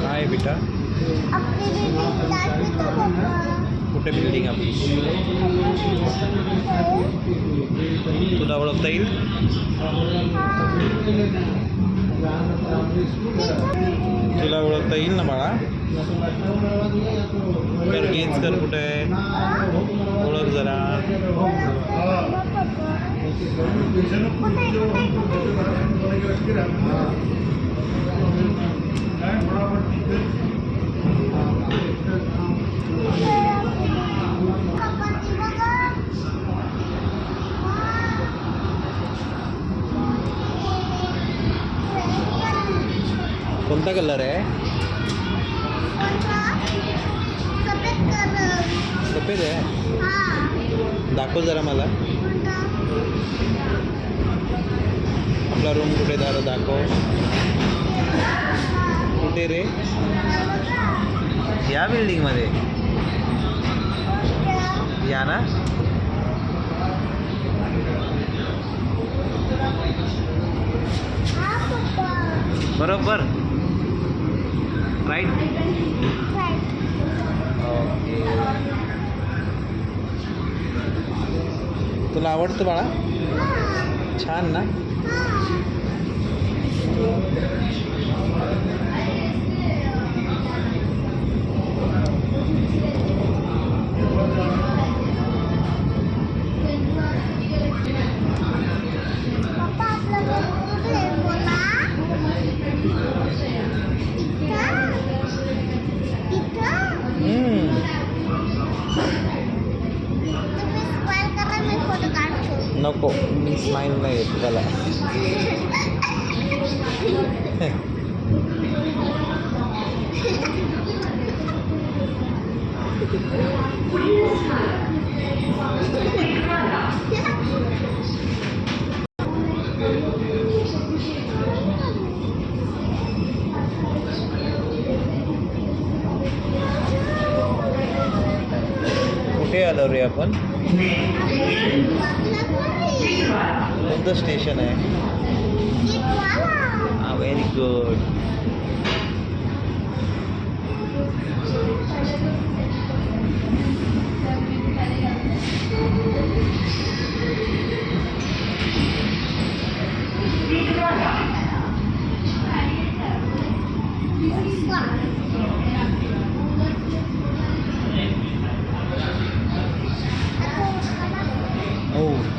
काय आहे बेटा? कुठे बिल्डिंग आपली? तुला ओळखता येईल? तुला ओळखता येईल ना बाळा? कर गेन्स कर कुठे? आहे ओळख जरा. कोणता कलर आहे? सफेद आहे? दाखव जरा मला. आपला रूम कुठे झाला दाखव. कुठे रे? या बिल्डिंगमध्ये या ना. बरोबर. राईट ओके तुला आवडतं बाळा? छान ना? ano po, Miss Mindlight pala. okay, Aloriapon. Buddha station आहे. हा व्हेरी गुड Oh.